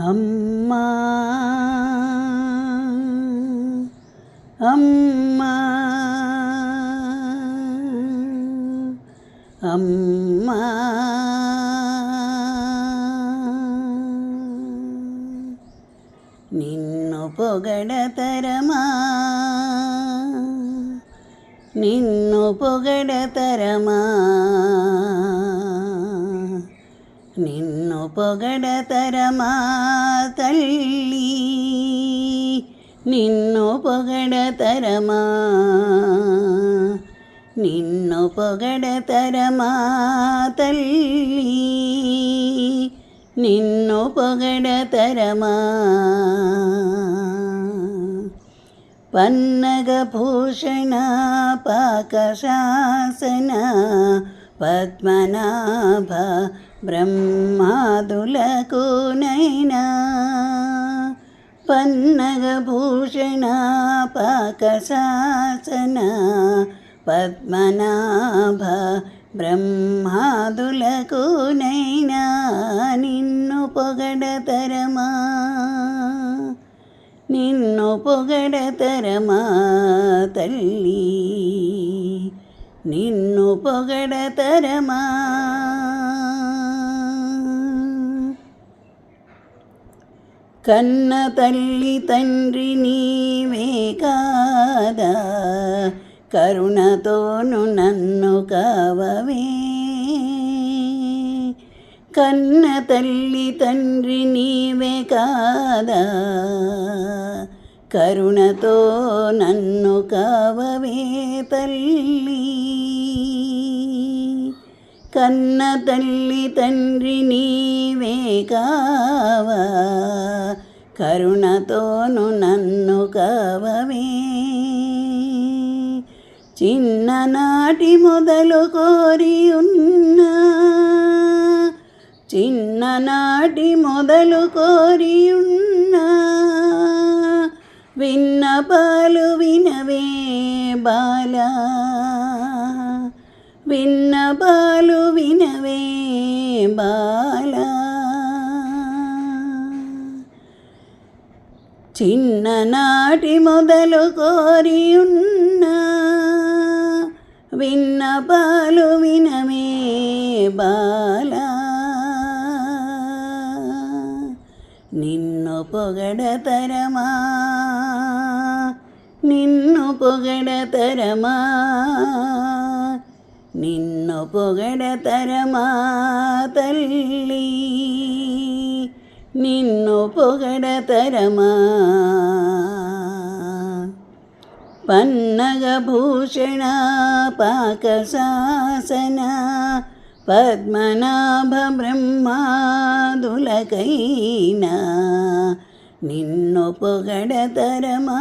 అమ్మా అమ్మా అమ్మా నిన్ను పొగడతరమా నిన్ను పొగడతరమా నిన్ను పొగడతరమా తల్లి. నిన్ను పొగడతరమా నిన్ను పొగడతరమా తల్లి. నిన్ను పొగడతరమా పన్నగభూషణ పాకశాసన పద్మనాభ బ్రహ్మాదులకు నైనా. పన్నగభూషణ పాకశాసన పద్మనాభ బ్రహ్మాదులకు నైనా. నిన్ను పొగడతరమా నిన్ను పొగడతరమా తల్లి. నిన్ను పొగడతరమా? కన్న తల్లి తండ్రి నీవే కాదా? కరుణతోను నన్ను కావవే. కన్న తల్లి తండ్రి నీవే కాదా? కరుణతో నన్ను కావవే తల్లి. కన్న తల్లి తండ్రి నీవే కావా? కరుణతోను నన్ను కావవే. చిన్ననాటి మొదలు కోరి ఉన్నా. చిన్ననాటి మొదలు కోరి ఉన్నా. విన్నపాలు వినవే బాలా. విన్నపాలు వినవే బాలా చిన్ననాటి మొదలు కోరి ఉన్నా విన్నపాలు వినమే బాలా నిన్ను పొగడతరమా నిన్ను పొగడతరమా నిన్ను పొగడతరమా తల్లి నిన్ను పొగడతరమా పన్నగభూషణ పాకశాసన పద్మనాభ బ్రహ్మాదులకైనా నిన్ను పొగడతరమా